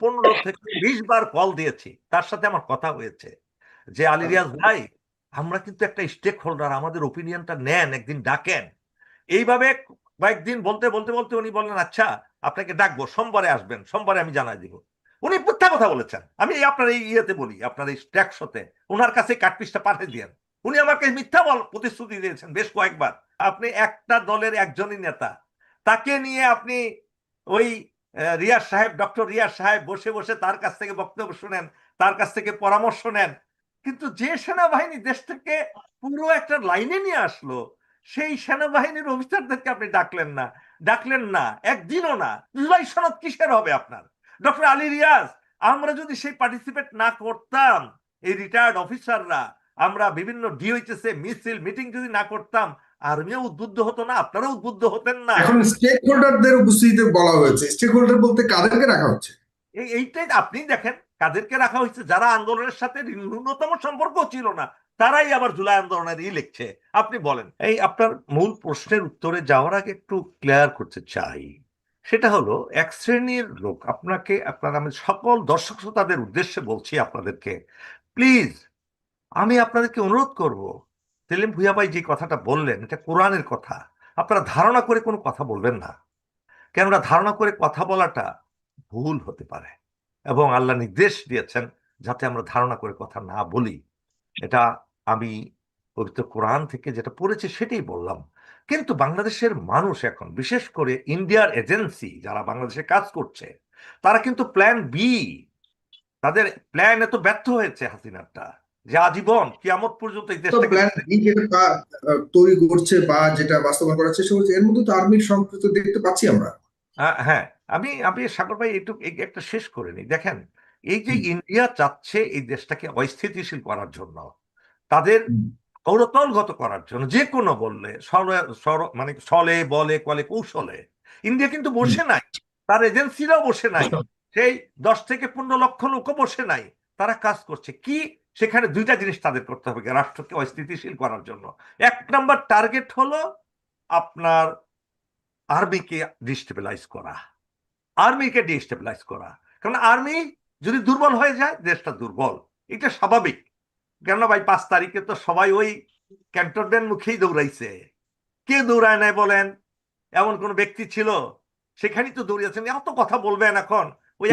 পনেরো থেকে বিশ বার কল দিয়েছি। তার সাথে আমার কথা হয়েছে যে আলী রিয়াজ ভাই আমরা কিন্তু একটা স্টেক হোল্ডার আমাদের ওপিনিয়নটা নেন একদিন ডাকেন। এইভাবে কয়েকদিন বলতে বলতে বলতে উনি বললেন আচ্ছা আপনাকে ডাকবো সোমবারে আসবেন সোমবারে আমি জানাই দিব। উনি মিথ্যা কথা বলেছেন। আমি এই আপনার এই ইয়েতে বলি আপনার এই ট্যাক্সতে। ওনার কাছে কাটপিসটা পাঠিয়ে দিয়েন। উনি আমাকে মিথ্যা বল প্রতিশ্রুতি দিয়েছেন বেশ কয়েকবার। আপনি একটা দলের একজনই নেতা তাকে নিয়ে আপনি ওই রিয়াজ সাহেব, ডক্টর রিয়াজ সাহেব বসে বসে তার কাছ থেকে বক্তব্য শুনেন, তার কাছ থেকে পরামর্শ নেন। কিন্তু যে সেনাবাহিনী দেশ থেকে পুরো একটা লাইনে নিয়ে আসলো, সেই সেনাবাহিনীর অফিসারদেরকে আপনি ডাকলেন না। ডাকলেন না, একদিনও না। জুলাই সনদ কিসের হবে আপনার? ডক্টর আলী রিয়াজ, আমরা যদি সেই পার্টিসিপেট না করতাম, এই রিটায়ার্ড অফিসাররা আমরা বিভিন্ন ডিওইচএসএ মিছিল মিটিং যদি না করতাম আর্মিও উদ্বুদ্ধ হতো না আপনারাও উদ্বুদ্ধ হতেন না। এখন স্টেক হোল্ডারদের উপস্থিতিতে বলা হয়েছে স্টেক হোল্ডার বলতে কাদেরকে রাখা হচ্ছে? এই এইটাই আপনি দেখেন কাদেরকে রাখা হয়েছে যারা আন্দোলনের সাথে ন্যূনতম সম্পর্ক ছিল না তারাই আবার জুলাই আন্দোলনের ই লিখছে। আপনি বলেন এই আপনার মূল প্রশ্নের উত্তরে যাওয়ার আগে একটু ক্লিয়ার করতে চাই। সেটা হলো এক শ্রেণির লোক আপনাকে আপনার আমি সকল দর্শক শ্রোতাদের উদ্দেশ্যে বলছি আপনাদেরকে প্লিজ আমি আপনাদেরকে অনুরোধ করব সেলিম ভুইয়া ভাই যে কথাটা বললেন, এটা কোরআনের কথা। আপনারা ধারণা করে কোনো কথা বলবেন না। কেননা ধারণা করে কথা বলাটা ভুল হতে পারে এবং আল্লাহ নির্দেশ দিয়েছেন যাতে আমরা ধারণা করে কথা না বলি। এটা আমি পবিত্র কোরআন থেকে যেটা পড়েছি সেটাই বললাম। কিন্তু বাংলাদেশের মানুষ এখন, বিশেষ করে ইন্ডিয়ার এজেন্সি যারা বাংলাদেশে কাজ করছে, তারা কিন্তু প্ল্যান বি, তাদের প্ল্যান এত ব্যর্থ হয়েছে হাসিনারটা। যে আজীবন কিয়ামত পর্যন্ত এই প্ল্যান বি যেটা তৈরি করছে বা যেটা বাস্তবায়ন করার চেষ্টা করছে এর মধ্যে তো আর্মির সম্পৃক্ত দেখতে পাচ্ছি আমরা। হ্যাঁ, আমি আমি সাগর ভাই একটু একটা শেষ করে নিই। দেখেন এই যে ইন্ডিয়া চাচ্ছে এই দেশটাকে অস্থিতিশীল করার জন্য তাদের হুম। কৌরতলগত করার জন্য যে কোনো বললে মানে ছলে বলে কলে কৌশলে ইন্ডিয়া কিন্তু বসে নাই তার এজেন্সিরাও বসে নাই। সেই দশ থেকে পনেরো লক্ষ লোকও বসে নাই তারা কাজ করছে। কি সেখানে দুইটা জিনিস তাদের করতে হবে রাষ্ট্রকে অস্থিতিশীল করার জন্য। এক নম্বর টার্গেট হলো আপনার আর্মিকে ডিস্টেবিলাইজ করা। আর্মিকে ডিস্টেবিলাইজ করা। কারণ আর্মি যদি দুর্বল হয়ে যায়, দেশটা দুর্বল। এটা স্বাভাবিক। কেননা ভাই, পাঁচ তারিখে তো সবাই ওই ক্যান্টনমেন্ট মুখেই দৌড়াইছে। কে দৌড়ায় নাই বলেন? এমন কোন ব্যক্তি ছিল? সেখানেই তো দৌড়িয়েছেন। এত কথা বলবেন এখন। ওই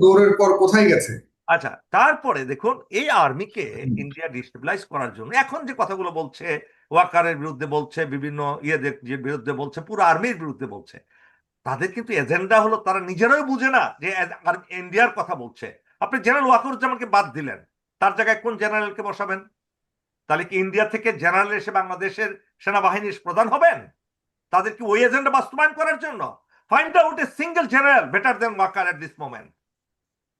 দৌড়ের পর কোথায় গেছে? আচ্ছা তারপরে দেখুন এই আর্মিকে ইন্ডিয়া ডিস্টেবিলাইজ করার জন্য এখন যে কথাগুলো বলছে ওয়াকারের বিরুদ্ধে বলছে বিভিন্ন ইয়েদের যে বিরুদ্ধে বলছে পুরো আর্মির বিরুদ্ধে বলছে তাদের কিন্তু এজেন্ডা হলো তারা নিজেরাই বুঝে না যে ইন্ডিয়ার কথা বলছে। আপনি জেনারেল ওয়াকারুজ্জামানকে বাদ দিলেন তার জায়গায় কোন জেনারেলকে বসাবেন? তাহলে কি ইন্ডিয়া থেকে জেনারেল এসে বাংলাদেশের সেনাবাহিনীর প্রধান হবেন? তাদের কি ওই এজেন্ডা বাস্তবায়ন করার জন্য? Find out a single general better than Waker at this moment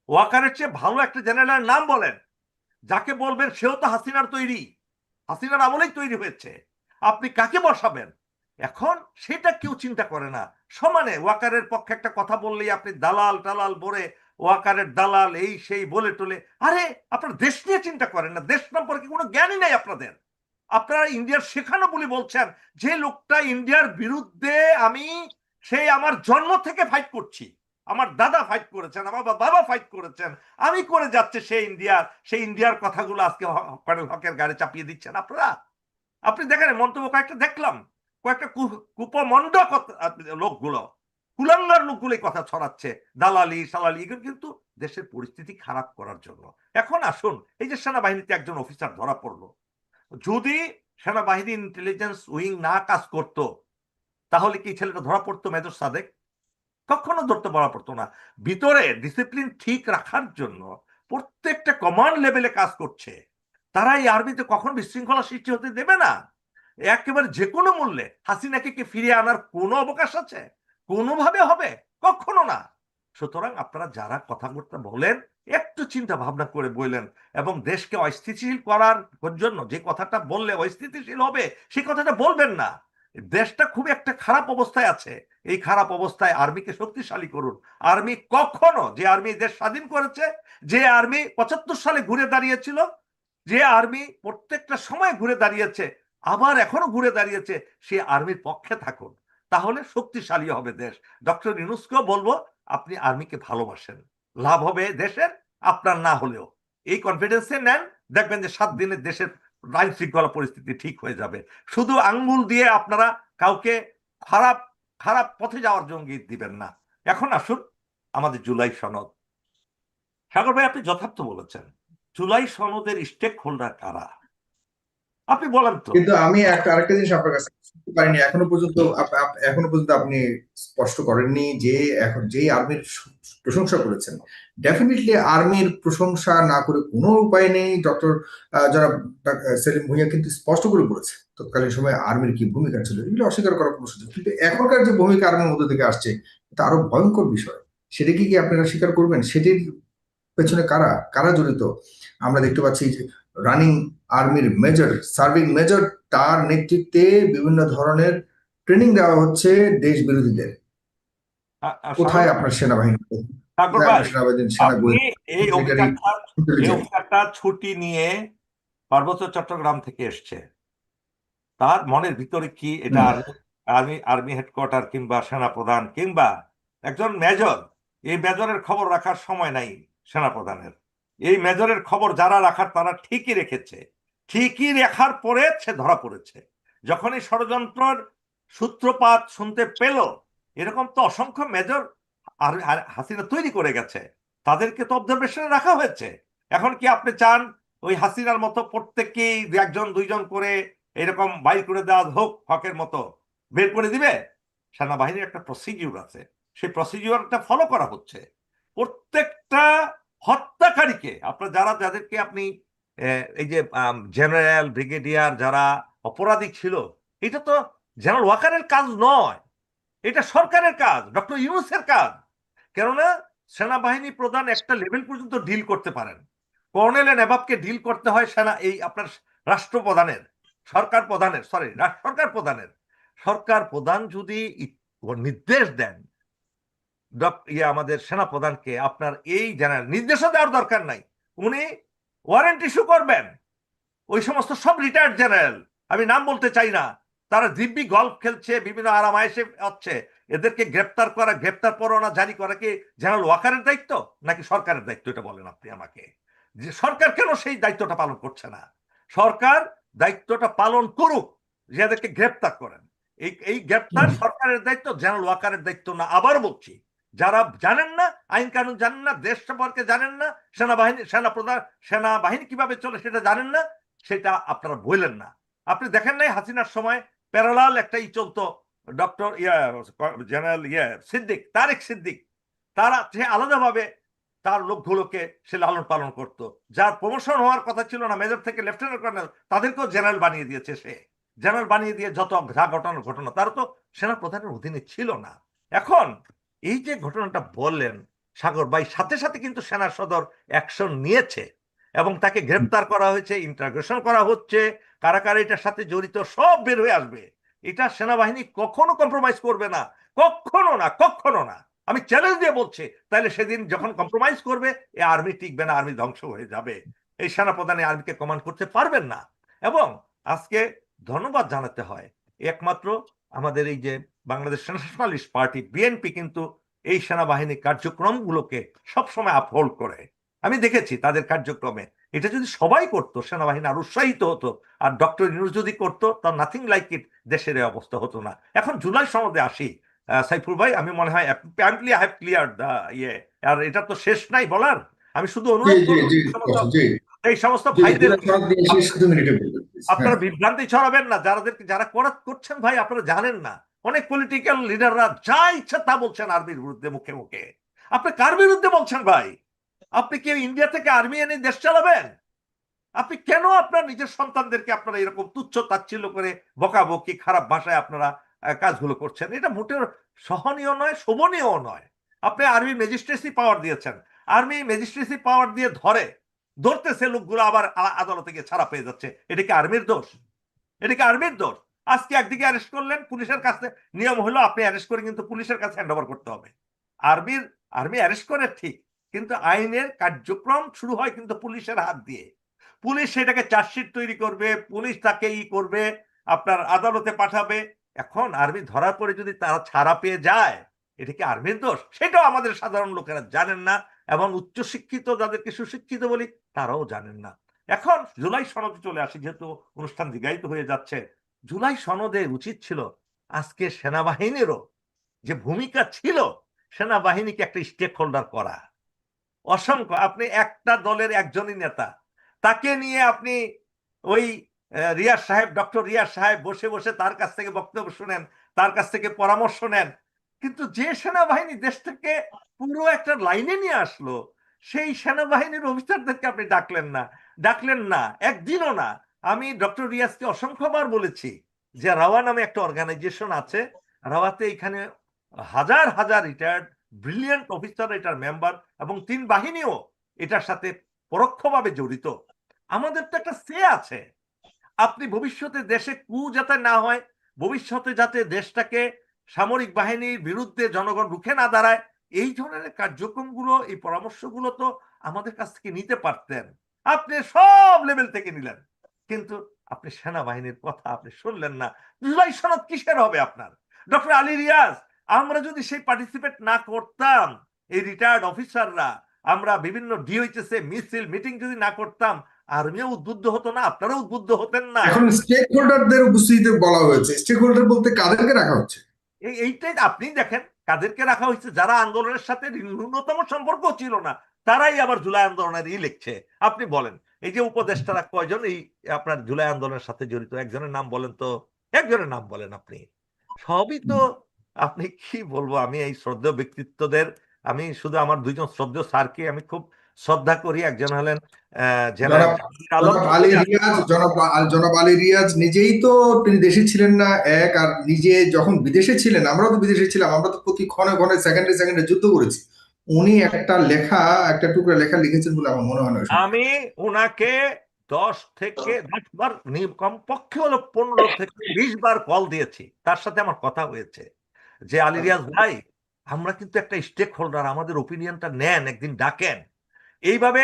ওয়াকারের চেয়ে ভালো একটা জেনারেলের নাম বলেন। যাকে বলবেন সেও তো হাসিনার তৈরি। হাসিনার আমলেই তৈরি হয়েছে। আপনি কাকে বসাবেন? এখন সেটা কেউ চিন্তা করে না। সমানে ওয়াকারের পক্ষে একটা কথা বললেই আপনি দালাল টালাল বলে ওয়াকারের দালাল এই সেই বলে টলে। আরে, আপনার দেশ নিয়ে চিন্তা করেন না। দেশ সম্পর্কে কোনো জ্ঞানই নাই আপনাদের। আপনারা ইন্ডিয়ার শেখানো বলে বলছেন যে লোকটা ইন্ডিয়ার বিরুদ্ধে আমি সেই আমার জন্ম থেকে ফাইট করছি। আমার দাদা ফাইট করেছেন, আমার বাবা ফাইট করেছেন, আমি করে যাচ্ছে সেই ইন্ডিয়ার সেই ইন্ডিয়ার কথাগুলো আজকে কর্নেল হকের গাড়ি চাপিয়ে দিচ্ছেন আপনারা? আপনি দেখেন মন্তব্য কয়েকটা দেখলাম, কয়েকটা কু- কুপমন্ড লোকগুলো, কুলাঙ্গার লোকগুলো কথা ছড়াচ্ছে, দালালি, সালালি, এগুলো কিন্তু দেশের পরিস্থিতি খারাপ করার জন্য। এখন আসুন, এই যে সেনাবাহিনীতে একজন অফিসার ধরা পড়ল, যদি সেনাবাহিনী ইন্টেলিজেন্স উইং না কাজ করতো, তাহলে কি ছেলেটা ধরা পড়তো মেজর সাদেক? কখনো ধরতে ধরা পড়তো না। ভিতরে ডিসিপ্লিন ঠিক রাখার জন্য প্রত্যেকটা কমান্ড লেভেলে কাজ করছে। তারা এই আর্মিতে কখন বিশৃঙ্খলা সৃষ্টি হতে দেবে না? একেবারে যে কোনো মূল্যে হাসিনাকে কি ফিরিয়ে আনার কোনো অবকাশ আছে? কোনোভাবে হবে? কখনো না। সুতরাং আপনারা যারা কথাবার্তা বলেন, একটু চিন্তা ভাবনা করে বললেন এবং দেশকে অস্থিতিশীল করার জন্য যে কথাটা বললে অস্থিতিশীল হবে সেই কথাটা বলবেন না। দেশটা খুব একটা খারাপ অবস্থায় আছে। এই খারাপ অবস্থায় আর্মিকে শক্তিশালী করুন। আর্মি কখনো, যে আর্মি দেশ স্বাধীন করেছে, যে আর্মি পঁচাত্তর সালে ঘুরে দাঁড়িয়েছিল, যে আর্মি প্রত্যেকটা সময় ঘুরে দাঁড়িয়েছে, আবার এখনও ঘুরে দাঁড়িয়েছে, সে আর্মির পক্ষে থাকুন। তাহলে শক্তিশালী হবে দেশ। ডক্টর ইনুসকেও বলব, আপনি আর্মিকে ভালোবাসেন। লাভ হবে দেশের, আপনার না হলেও। এই কনফিডেন্সে নেন, দেখবেন যে সাত দিনের দেশের আইন শৃঙ্খলা পরিস্থিতি ঠিক হয়ে যাবে। শুধু আঙ্গুল দিয়ে আপনারা কাউকে খারাপ খারাপ পথে যাওয়ার জঙ্গি দিবেন না। এখন আসুন আমাদের জুলাই সনদ। সাগর ভাই, আপনি যথার্থ বলেছেন। জুলাই সনদের স্টেক হোল্ডার কারা? আপনি বলেন তো। কিন্তু আমি একটা আরেকটা জিনিস আপনার কাছে পারিনি। এখনও পর্যন্ত এখনও পর্যন্ত আপনি স্পষ্ট করেননি যে এখন যে আর্মির প্রশংসা করেছেন। ডেফিনেটলি আর্মির প্রশংসা না করে কোনো উপায় নেই। ডক্টর যারা সেলিম ভুঁইয়া কিন্তু স্পষ্ট করে বলেছে, তৎকালীন সময় আর্মির কি ভূমিকা ছিল? এগুলো অস্বীকার করার কোনো সুযোগ কিন্তু এখনকার যে ভূমিকা আর্মির মধ্যে থেকে আসছে, এটা আরও ভয়ঙ্কর বিষয়। সেটা কি কি আপনারা স্বীকার করবেন? সেটির পেছনে কারা কারা জড়িত? আমরা দেখতে পাচ্ছি যে রানিং আর্মির মেজর সার্ভিং মেজর তার নেতৃত্বে বিভিন্ন ধরনের ট্রেনিং দেওয়া হচ্ছে দেশ বিরোধীদের কোথায় আপনার সেনাবাহিনী? এই অভিযানটা? অভিযানটা ছুটি নিয়ে পার্বত্য চট্টগ্রাম থেকে এসছে। তার মনের ভিতরে কি এটা আর্মি আর্মি হেডকোয়ার্টার কিংবা সেনাপ্রধান কিংবা একজন মেজর এই মেজরের খবর রাখার সময় নাই সেনাপ্রধানের। এই মেজরের খবর যারা রাখার তারা ঠিকই রেখেছে। ঠিকই রেখার পরে সে ধরা পড়েছে। যখন এই ষড়যন্ত্রের সূত্রপাত শুনতে পেল, এরকম তো অসংখ্য মেজর আর হাসিনা তৈরি করে গেছে। তাদেরকে তো অবজারভেশনে রাখা হয়েছে। এখন কি আপনি চান ওই হাসিনার মতো প্রত্যেককেই একজন, দুইজন করে এরকম বাইর করে দেওয়া হোক, হকের মতো বের করে দিবে? সেনাবাহিনীর একটা প্রসিডিউর আছে। সেই প্রসিডিউরটা ফলো করা হচ্ছে। প্রত্যেকটা হত্যাকারীকে, আপনার যারা, যাদেরকে আপনি এই যে জেনারেল, ব্রিগেডিয়ার যারা অপরাধী ছিল, এটা তো জেনারেল ওয়াকারের কাজ নয়। এটা সরকারের কাজ, ডক্টর ইউনুসের কাজ। কেননা, সেনাবাহিনী প্রধান একটা লেভেল পর্যন্ত ডিল করতে পারেন। কর্নেল নেবাবকে ডিল করতে হয় সেনা, এই আপনার রাষ্ট্রপ্রধানের, সরকার প্রধানের, সরি সরকার প্রধানের। সরকার প্রধান যদি নির্দেশ দেন ইয়ে আমাদের সেনা প্রধানকে আপনার এই জেনারেল নির্দেশও দেওয়ার দরকার নাই। উনি ওয়ারেন্ট ইস্যু করবেন। ওই সমস্ত সব রিটায়ার্ড জেনারেল আমি নাম বলতে চাই না তারা দিব্যি গল্ফ খেলছে বিভিন্ন আরামায়েশে হচ্ছে। এদেরকে গ্রেপ্তার করা গ্রেপ্তার পরোয়ানা জারি করা কি জেনারেল ওয়াকারের দায়িত্ব? নাকি সরকারের দায়িত্ব? এটা বলেন আপনি আমাকে। যে সরকার কেন সেই দায়িত্বটা পালন করছে না? সরকার দায়িত্বটা পালন করুক যে এদেরকে গ্রেপ্তার করেন। এই এই গ্রেপ্তার সরকারের দায়িত্ব জেনারেল ওয়াকারের দায়িত্ব না আবার বলছি। যারা জানেন না, আইন কানুন জানেন না, দেশ সম্পর্কে জানেন না, সেনাবাহিনী সেনা প্রধান সেনাবাহিনী কীভাবে চলে সেটা জানেন না, সেটা আপনারা বললেন না। আপনি দেখেন নাই হাসিনার সময় প্যারালাল একটা ই চলতো, ডক্টর ইয়া, জেনারেল ইয়া, সিদ্দিক, তারেক সিদ্দিক, তারা সে আলাদাভাবে তার লোকগুলোকে সে লালন পালন করত। যার প্রমোশন হওয়ার কথা ছিল না, মেজর থেকে লেফটেন্যান্ট কর্নেল, তাদেরকেও জেনারেল বানিয়ে দিয়েছে সে। জেনারেল বানিয়ে দিয়ে যত যা ঘটনার ঘটনা, তারা তো সেনা প্রধানের অধীনে ছিল না। এখন এই যে ঘটনাটা বললেন সাগর ভাই সাথে সাথে কিন্তু সেনা সদর অ্যাকশন নিয়েছে এবং তাকে গ্রেপ্তার করা হয়েছে ইন্টারগ্রেশন করা হচ্ছে কারা কারা এটার সাথে জড়িত সব বের হয়ে আসবে। এটা সেনাবাহিনী কখনো কম্প্রোমাইজ করবে না কখনো না কখনো না। আমি চ্যালেঞ্জ দিয়ে বলছি তাহলে সেদিন যখন কম্প্রোমাইজ করবে এই আর্মি টিকবে না আর্মি ধ্বংস হয়ে যাবে। এই সেনাপ্রধান আর্মিকে কমান্ড করতে পারবেন না। এবং আজকে ধন্যবাদ জানাতে হয়। একমাত্র আমাদের এই যে বাংলাদেশ ন্যাশনালিস্ট পার্টি বিএনপি কিন্তু এই সেনাবাহিনী কার্যক্রমগুলোকে সবসময় আপহোল্ড করে। আমি দেখেছি তাদের কার্যক্রমে। এটা যদি সবাই করতো সেনাবাহিনী আর উৎসাহিত হতো আর ডক্টর ইউনুস যদি করতো তার নাথিং লাইক ইট দেশের এই অবস্থা হতো না। এখন জুলাই সনদে আসি। সাইফুল ভাই আমি মনে হয় আই হ্যাভ ক্লিয়ার ইয়ে। আর এটা তো শেষ নাই বলার। আমি শুধু অনুরোধ এই সমস্ত- এই ভাইদের দিয়ে. আপনারা হ্যাঁ। বিভ্রান্তি ছড়াবেন না। যারাদেরকে যারা করা করছেন ভাই আপনারা জানেন না। অনেক পলিটিক্যাল লিডাররা যা ইচ্ছা তা বলছেন আর্মির বিরুদ্ধে মুখে মুখে। আপনি কার বিরুদ্ধে বলছেন ভাই? আপনি কি ইন্ডিয়া থেকে আর্মি এনে দেশ চালাবেন? আপনি কেন আপনার নিজের সন্তানদেরকে আপনারা এরকম তুচ্ছ তাচ্ছিল্য করে বকাবকি, খারাপ ভাষায় আপনারা কাজগুলো করছেন? এটা মোটেও সহনীয় নয়, শোভনীয় নয়। আপনি আর্মি ম্যাজিস্ট্রেসি পাওয়ার দিয়েছেন। আর্মি ম্যাজিস্ট্রেসি পাওয়ার দিয়ে ধরে, ধরতেছে লোকগুলো আবার আদালতে গিয়ে ছাড়া পেয়ে যাচ্ছে। এটা কি আর্মির দোষ? এটা কি আর্মির দোষ? আজকে একদিকে অ্যারেস্ট করলেন, পুলিশের কাছে নিয়ম হলো আপনি অ্যারেস্ট করে কিন্তু পুলিশের কাছে হ্যান্ড করতে হবে। আর্মির, আর্মি অ্যারেস্ট করে ঠিক, কিন্তু আইনের কার্যক্রম শুরু হয় কিন্তু পুলিশের হাত দিয়ে। পুলিশ সেটাকে চার্জশিট তৈরি করবে, পুলিশ তাকে ই করবে, আপনার আদালতে পাঠাবে। এখন আর্মি ধরার পরে যদি তারা ছাড়া পেয়ে যায়, এটা কি আর্মির দোষ? সেটাও আমাদের সাধারণ লোকেরা জানেন না এবং উচ্চশিক্ষিত, যাদেরকে সুশিক্ষিত বলি, তারাও জানেন না। এখন জুলাই সনদে চলে আসি, যেহেতু অনুষ্ঠান দীর্ঘায়িত হয়ে যাচ্ছে জুলাই সনদে উচিত ছিল আজকে সেনাবাহিনীরও যে ভূমিকা ছিল সেনাবাহিনীকে একটা স্টেক হোল্ডার করা। অসংখ্য, আপনি একটা দলের একজনই নেতা। তাকে নিয়ে আপনি ওই রিয়াজ সাহেব, ডক্টর রিয়াজ সাহেব বসে বসে তার কাছ থেকে বক্তব্য শুনেন, তার কাছ থেকে পরামর্শ নেন। কিন্তু যে সেনাবাহিনী দেশ থেকে পুরো একটা লাইনে নিয়ে আসলো, সেই সেনাবাহিনীর অফিসারদেরকে আপনি ডাকলেন না। ডাকলেন না, একদিনও না। আমি ডক্টর রিয়াজকে অসংখ্যবার বলেছি যে রাওয়া নামে একটা অর্গানাইজেশন আছে। রাওয়াতে এখানে হাজার হাজার রিটায়ার্ড ব্রিলিয়ান্ট অফিসার এটার মেম্বার এবং তিন বাহিনীও এটার সাথে পরোক্ষভাবে জড়িত। আমাদের তো একটা সে আছে। আপনি ভবিষ্যতে দেশে কু যাতে না হয়, ভবিষ্যতে যাতে দেশটাকে সামরিক বাহিনীর বিরুদ্ধে জনগণ রুখে না দাঁড়ায়, এই ধরনের কার্যক্রমগুলো, এই পরামর্শগুলো তো আমাদের কাছ থেকে নিতে পারতেন। আপনি সব লেভেল থেকে নিলেন। কিন্তু আপনি সেনাবাহিনীর কথা আপনি শুনলেন না। জুলাই সনদ কিসের হবে আপনার? ডক্টর আলী রিয়াজ আমরা যদি সেই পার্টিসিপেট না করতাম এই রিটায়ার্ড অফিসাররা আমরা বিভিন্ন ডিওইচএস এ মিছিল মিটিং যদি না করতাম আর্মিও উদ্বুদ্ধ হতো না আপনারাও উদ্বুদ্ধ হতেন না। এখন স্টেক হোল্ডারদের উপস্থিতিতে বলা হয়েছে। স্টেক হোল্ডার বলতে কাদেরকে রাখা হচ্ছে? এই এইটাই আপনি দেখেন কাদেরকে রাখা হয়েছে যারা আন্দোলনের সাথে ন্যূনতম সম্পর্ক ছিল না তারাই আবার জুলাই আন্দোলনের ই লিখছে। আপনি বলেন এই যে উপদেষ্টারা কয়জন এই আপনার জুলাই আন্দোলনের সাথে জড়িত? একজনের নাম বলেন তো। একজনের নাম বলেন আপনি। সবই তো আপনি কি বলব? আমি এই শ্রদ্ধেয় ব্যক্তিত্বদের আমি শুধু আমার দুইজন শ্রদ্ধেয় স্যারকে আমি খুব শ্রদ্ধা করি। একজন হলেন জনাব- আলী রিয়াজ জনাব আল- জনাব আলী রিয়াজ নিজেই তো তিনি দেশে ছিলেন না এক আর নিজে যখন বিদেশে ছিলেন আমরাও তো বিদেশে ছিলাম আমরা তো প্রতি ক্ষণে ক্ষণে সেকেন্ডে সেকেন্ডে যুদ্ধ করেছি। উনি একটা লেখা, একটা টুকরা লেখা লিখেছেন বলে আমার মনে হয় আমি ওনাকে দশ থেকে দশ বার কমপক্ষে হলো পনেরো থেকে বিশ বার কল দিয়েছি। তার সাথে আমার কথা হয়েছে যে, আলী রিয়াজ ভাই, আমরা কিন্তু একটা স্টেক হোল্ডার আমাদের ওপিনিয়নটা নেন, একদিন ডাকেন। এইভাবে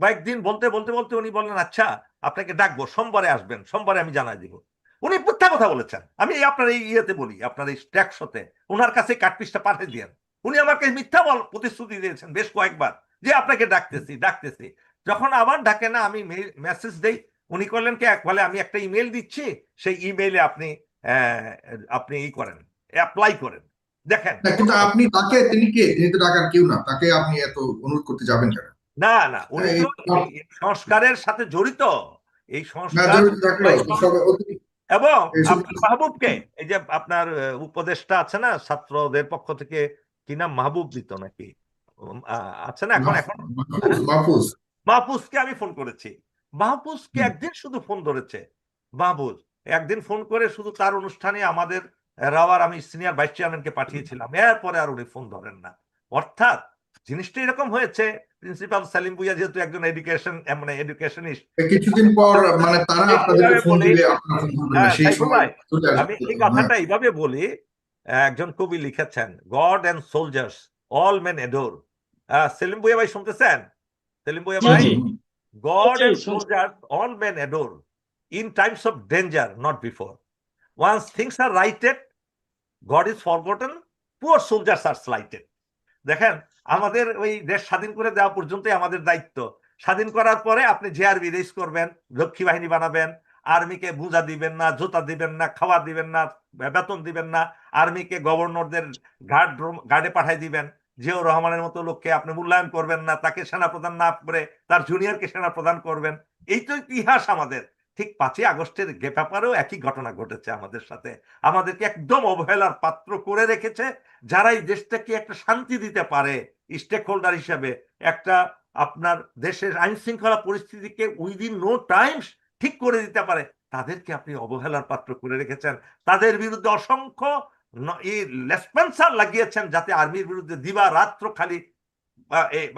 কয়েকদিন বলতে বলতে বলতে উনি বললেন আচ্ছা আপনাকে ডাকবো, সোমবারে আসবেন, সোমবারে আমি জানাই দিব। উনি মিথ্যা কথা বলেছেন। আমি আপনার এই ইয়েতে বলি, আপনার এই ট্যাক্সতে। ওনার কাছে কাটপিসটা পাঠিয়ে দিয়েন। উনি আমাকে মিথ্যা বল প্রতিশ্রুতি দিয়েছেন বেশ কয়েকবার যে আপনাকে ডাকতেছি ডাকতেছি। যখন আবার ডাকে না আমি মেসেজ দেই উনি করলেন কি বলে আমি একটা ইমেল দিচ্ছি সেই ইমেইলে আপনি আপনি ই করেন অ্যাপ্লাই করেন। দেখেন কিন্তু আপনি তাকে তিনি কে? তিনি তো ডাকার কেউ না তাকে আপনি এত অনুরোধ করতে যাবেন কেন? না না উনি সংস্কারের সাথে জড়িত। এই সংস্কার এবং মাহবুবকে এই যে আপনার উপদেষ্টা আছে না ছাত্রদের পক্ষ থেকে কি নাম মাহবুব দিত নাকি? আছে না এখন এখন মাহফুজ মাহফুজ মাহফুজকে আমি ফোন করেছি। মাহফুজকে একদিন শুধু ফোন ধরেছে। মাহফুজ একদিন ফোন করে শুধু তার অনুষ্ঠানে আমাদের রাওয়ার আমি সিনিয়র ভাইস চেয়ারম্যানকে পাঠিয়েছিলাম। এরপরে আর উনি ফোন ধরেন না। অর্থাৎ জিনিসটা এরকম হয়েছে প্রিন্সিপাল সালিম ভুইয়া যেহেতু একজন এডুকেশন মানে এডুকেশনিস্ট কিছুদিন পর মানে তারা আপনাদেরকে ফোন দিলে আপনারা ফোন করবেন হ্যাঁ, সেই সময়। আমি এই হ্যাঁ। কথাটা এইভাবে বলি একজন কবি লিখেছেন God and soldiers all men adore Selim Bhuiyan ভাই শুনতেছেন? সেলিম জি, ভাই? জি। God Okay, and so- soldiers, all men adore in times of danger, not before. Once things are righted, God is forgotten, poor soldiers are দেখেন আমাদের ওই দেশ স্বাধীন করে দেওয়া পর্যন্তই আমাদের দায়িত্ব। স্বাধীন করার পরে আপনি জেআরবি রেস করবেন লক্ষ্মী বাহিনী বানাবেন আর্মিকে বুঝা দিবেন না, জুতা দিবেন না, খাওয়া দিবেন না বেতন দিবেন না, আর্মিকে গভর্নরদের গার্ড গার্ডে পাঠাই দিবেন। জিয়াউর রহমানের মতো লোককে আপনি মূল্যায়ন করবেন না, তাকে সেনা প্রধান না করে তার জুনিয়রকে সেনা প্রদান করবেন। এই তো ইতিহাস আমাদের। ঠিক পাঁচই আগস্টের ব্যাপারেও একই ঘটনা ঘটেছে আমাদের সাথে। আমাদেরকে একদম অবহেলার পাত্র করে রেখেছে যারা এই দেশটাকে একটা শান্তি দিতে পারে স্টেক হোল্ডার হিসেবে। একটা আপনার দেশের আইন শৃঙ্খলা পরিস্থিতিকে উইদিন নো টাইমস ঠিক করে দিতে পারে। তাদেরকে আপনি অবহেলার পাত্র করে রেখেছেন। তাদের বিরুদ্ধে অসংখ্য লাগিয়েছেন যাতে আর্মির বিরুদ্ধে দিবা রাত্র খালি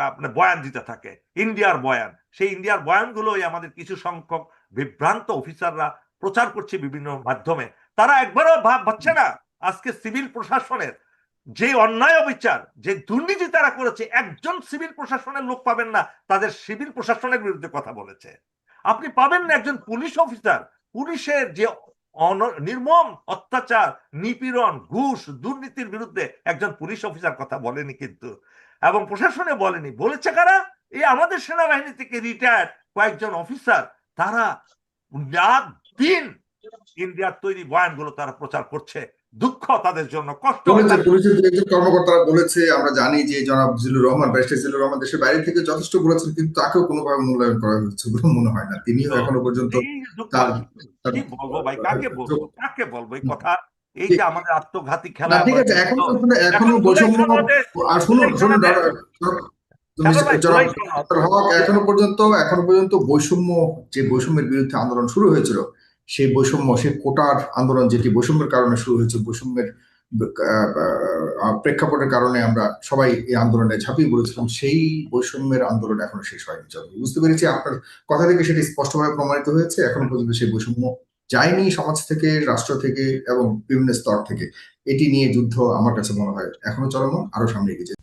আপনার বয়ান দিতে থাকে। ইন্ডিয়ার বয়ান। সেই ইন্ডিয়ার বয়ানগুলোই আমাদের কিছু সংখ্যক বিভ্রান্ত অফিসাররা প্রচার করছে বিভিন্ন মাধ্যমে। তারা একবারও ভাব, ভাবছে না আজকে সিভিল প্রশাসনের যে অন্যায় অবিচার, যে দুর্নীতি তারা করেছে, একজন সিভিল প্রশাসনের লোক পাবেন না। তাদের সিভিল প্রশাসনের বিরুদ্ধে কথা বলেছে। আপনি পাবেন না একজন পুলিশ অফিসার। পুলিশের যে নির্মম অত্যাচার, নিপীড়ন, ঘুষ, দুর্নীতির বিরুদ্ধে একজন পুলিশ অফিসার কথা বলেনি কিন্তু। এবং প্রশাসনে বলেনি। বলেছে কারা? এই আমাদের সেনাবাহিনী থেকে রিটায়ার্ড কয়েকজন অফিসার। তারা দিন ইন্ডিয়ার তৈরি বয়ানগুলো তারা প্রচার করছে। দুঃখ তাদের জন্য কষ্ট কর্মকর্তারা বলেছে আমরা জানি যে জনাব জিলুর রহমান ব্যারিস্টার জিলুর রহমান দেশের বাইরে থেকে যথেষ্ট বলেছেন কিন্তু তাকেও কোনোভাবে মূল্যায়ন করা হচ্ছে বলে মনে হয় না। তিনিও এখনও পর্যন্ত তার- কি বলব ভাই? কাকে বলব? কাকে বলব? এই কথা এই যে আমাদের আত্মঘাতী খেলা ঠিক আছে এখনও এখনও বৈষম্য আর শুনুন শুনুন এখনও পর্যন্ত এখনও পর্যন্ত বৈষম্য যে বৈষম্যের বিরুদ্ধে আন্দোলন শুরু হয়েছিল সেই বৈষম্য, সেই কোটার আন্দোলন যেটি বৈষম্যের কারণে শুরু হয়েছে, বৈষম্যের প্রেক্ষাপটের কারণে আমরা সবাই এই আন্দোলনে ঝাঁপিয়ে পড়েছিলাম, সেই বৈষম্যের আন্দোলন এখনও শেষ হয়নি বুঝতে পেরেছি। আপনার কথা থেকে সেটি স্পষ্টভাবে প্রমাণিত হয়েছে। এখনও পর্যন্ত সেই বৈষম্য যায়নি সমাজ থেকে, রাষ্ট্র থেকে এবং বিভিন্ন স্তর থেকে। এটি নিয়ে যুদ্ধ আমার কাছে মনে হয় এখনও চলমান, আরও সামনে এগিয়ে